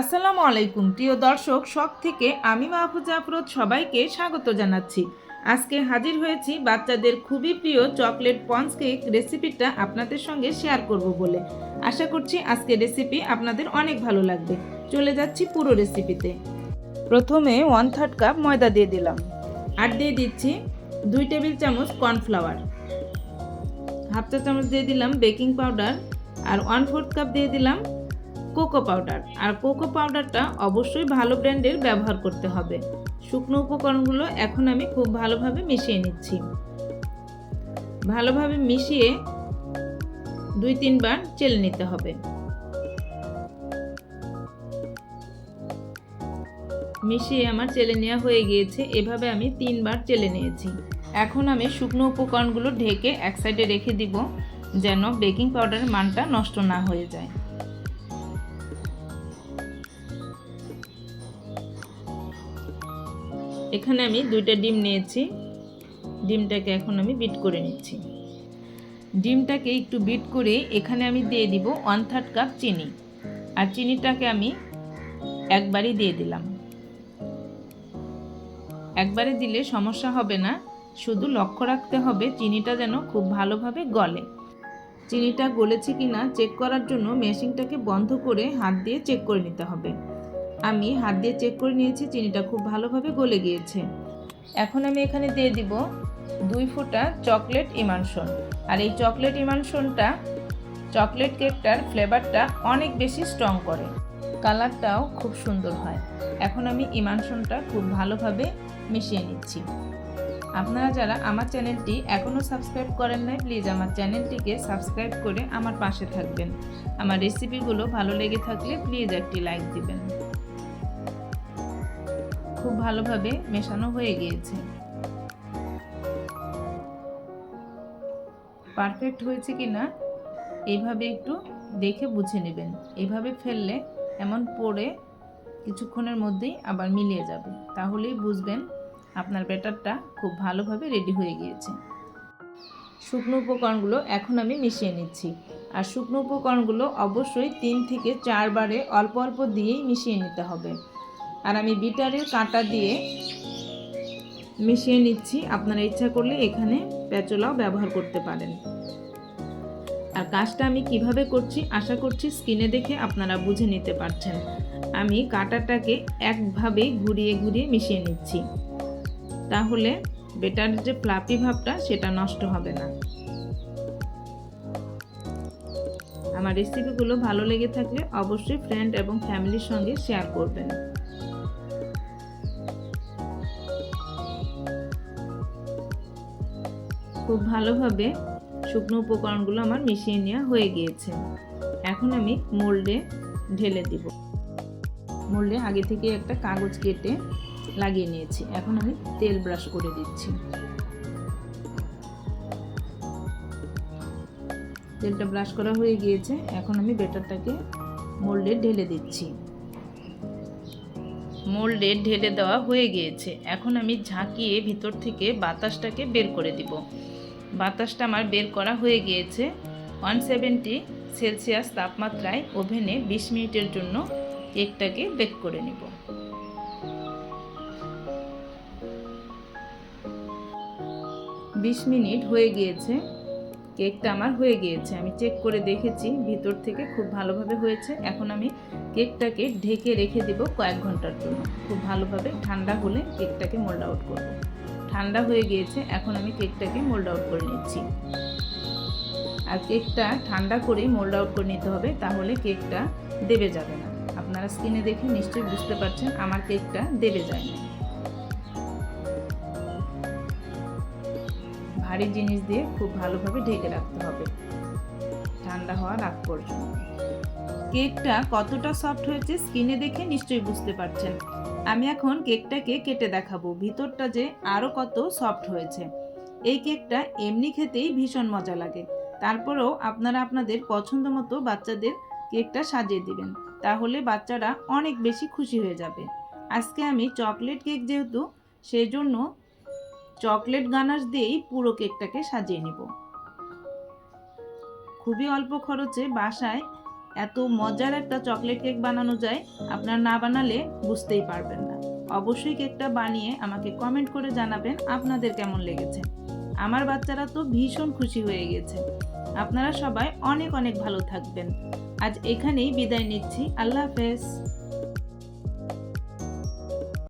আসসালামু আলাইকুম, প্রিয় দর্শক শখ থেকে আমি মাহফুজা আফরোজ সবাইকে স্বাগত জানাচ্ছি। আজকে হাজির হয়েছি বাচ্চাদের খুবই প্রিয় চকলেট পঞ্চ কেক রেসিপিটা আপনাদের সঙ্গে শেয়ার করব বলে। আশা করছি আজকে রেসিপি আপনাদের অনেক ভালো লাগবে। চলে যাচ্ছি পুরো রেসিপিতে। প্রথমে ওয়ান থার্ড কাপ ময়দা দিয়ে দিলাম। আর দিয়ে দিচ্ছি দুই টেবিল চামচ কর্নফ্লাওয়ার। হাফ চা চামচ দিয়ে দিলাম বেকিং পাউডার। আর ওয়ান ফোর্থ কাপ দিয়ে দিলাম কোকো পাউডার। আর কোকো পাউডারটা অবশ্যই ভালো ব্র্যান্ডের ব্যবহার করতে হবে। শুকনো উপকরণগুলো এখন আমি খুব ভালোভাবে মিশিয়ে নিচ্ছি। ভালোভাবে মিশিয়ে দুই তিনবার চেলে নিতে হবে। মিশিয়ে আমার চেলে নেওয়া হয়ে গিয়েছে। এভাবে আমি তিনবার চেলে নিয়েছি। এখন আমি শুকনো উপকরণগুলো ঢেকে এক সাইডে রেখে দিব যেন বেকিং পাউডারের মানটা নষ্ট না হয়ে যায়। এখানে আমি দুইটা ডিম নিয়েছি। ডিমটাকে এখন আমি বিট করে নিচ্ছি। ডিমটাকে একটু বিট করে এখানে আমি দিয়ে দিব ওয়ান থার্ড কাপ চিনি। আর চিনিটাকে আমি একবারই দিয়ে দিলাম। একবারে দিলে সমস্যা হবে না। শুধু লক্ষ্য রাখতে হবে চিনিটা যেন খুব ভালোভাবে গলে। চিনিটা গলেছে কি না চেক করার জন্য মেশিনটাকে বন্ধ করে হাত দিয়ে চেক করে নিতে হবে। আমি হাত দিয়ে চেক করে নিয়েছি, চিনিটা খুব ভালোভাবে গলে গিয়েছে। এখন আমি এখানে দিয়ে দিব দুই ফোঁটা চকলেট ইমানশন আর এই চকলেট ইমানশনটা চকলেট কেকটার ফ্লেভারটা অনেক বেশি স্ট্রং করে। কালারটাও খুব সুন্দর হয়। এখন আমি ইমানশনটা খুব ভালোভাবে মিশিয়ে নিচ্ছি। আপনারা যারা আমার চ্যানেলটি এখনও সাবস্ক্রাইব করেন নাই প্লিজ আমার চ্যানেলটিকে সাবস্ক্রাইব করে আমার পাশে থাকবেন। আমার রেসিপিগুলো ভালো লেগে থাকলে প্লিজ একটি লাইক দিবেন। খুব ভালোভাবে মেশানো হয়ে গিয়েছে। পারফেক্ট হয়েছে কি না এইভাবে একটু দেখে বুঝে নেবেন। এইভাবে ফেললে এমন পড়ে কিছুক্ষণের মধ্যেই আবার মিলিয়ে যাবে। তাহলেই বুঝবেন আপনার ব্যাটারটা খুব ভালোভাবে রেডি হয়ে গিয়েছে। শুকনো উপকরণগুলো এখন আমি মিশিয়ে নিচ্ছি। আর শুকনো উপকরণগুলো অবশ্যই তিন থেকে চারবারে অল্প অল্প দিয়েই মিশিয়ে নিতে হবে। আর আমি বিটারের কাঁটা দিয়ে মিশিয়ে নিচ্ছি। আপনারা ইচ্ছা করলে এখানে প্যাচলাও ব্যবহার করতে পারেন। আর কাজটা আমি কীভাবে করছি, আশা করছি স্কিনে দেখে আপনারা বুঝে নিতে পারছেন। আমি কাঁটাটাকে একভাবে ঘুরিয়ে ঘুরিয়ে মিশিয়ে নিচ্ছি। তাহলে বেটার যে ফ্লাপি ভাবটা, সেটা নষ্ট হবে না। আমার রেসিপিগুলো ভালো লেগে থাকলে অবশ্যই ফ্রেন্ড এবং ফ্যামিলির সঙ্গে শেয়ার করবেন। খুব ভালোভাবে শুকনো উপকরণগুলো আমার মিশিয়ে নেওয়া হয়ে গিয়েছে। এখন আমি মোল্ডে ঢেলে দিব। মোল্ডে আগে থেকে একটা কাগজ কেটে লাগিয়ে নিয়েছি। এখন আমি তেল ব্রাশ করে দিচ্ছি। তেলটা ব্রাশ করা হয়ে গিয়েছে। এখন আমি বেটারটাকে মোল্ডে ঢেলে দিচ্ছি। মোল্ডে ঢেলে দেওয়া হয়ে গিয়েছে। এখন আমি ঝাঁকিয়ে ভিতর থেকে বাতাসটাকে বের করে দিব। বাতাসটা আমার বের করা হয়ে গিয়েছে। ওয়ান সেভেন্টি সেলসিয়াস তাপমাত্রায় ওভেনে বিশ মিনিটের জন্য কেকটাকে বেক করে নেব। বিশ মিনিট হয়ে গিয়েছে। কেকটা আমার হয়ে গিয়েছে। আমি চেক করে দেখেছি, ভিতর থেকে খুব ভালোভাবে হয়েছে। এখন আমি কেকটাকে ঢেকে রেখে দেব কয়েক ঘণ্টার জন্য। খুব ভালোভাবে ঠান্ডা হলে কেকটাকে মোল্ড আউট করব। ঠান্ডা হয়ে গিয়েছে, এখন আমি কেকটাকে মোল্ড আউট করে নিচ্ছি। আর কেকটা ঠান্ডা করেই মোল্ড আউট করে নিতে হবে, তাহলে কেকটা দেবে যাবে না। আপনারা স্কিনে দেখে নিশ্চয়ই বুঝতে পারছেন, আমার কেকটা দেবে যায় না। ভারী জিনিস দিয়ে খুব ভালোভাবে ঢেকে রাখতে হবে। ঠান্ডা হওয়ার আগ পর্যন্ত। কেকটা কতটা সফট হয়েছে স্কিনে দেখে নিশ্চয়ই বুঝতে পারছেন। আমি এখন কেকটাকে কেটে দেখাবো। ভিতরটা যে আরও কত সফট হয়েছে। এই কেকটা এমনি খেতেই ভীষণ মজা লাগে। তারপরেও আপনারা আপনাদের পছন্দ মতো বাচ্চাদের কেকটা সাজিয়ে দিবেন। তাহলে বাচ্চারা অনেক বেশি খুশি হয়ে যাবে। আজকে আমি চকলেট কেক যেহেতু সেই জন্য চকলেট গানাশ দিয়েই পুরো কেকটাকে সাজিয়ে নিব। খুবই অল্প খরচে বাসায় এত মজার একটা চকলেট কেক বানানো যায়, আপনার না বানালে বুঝতেই পারবেন না। অবশ্যই কেকটা বানিয়ে আমাকে কমেন্ট করে জানাবেন আপনাদের কেমন লেগেছে। আমার বাচ্চারা তো ভীষণ খুশি হয়ে গেছে। আপনারা সবাই অনেক অনেক ভালো থাকবেন। আজ এখানেই বিদায় নিচ্ছি। আল্লাহ হাফেজ।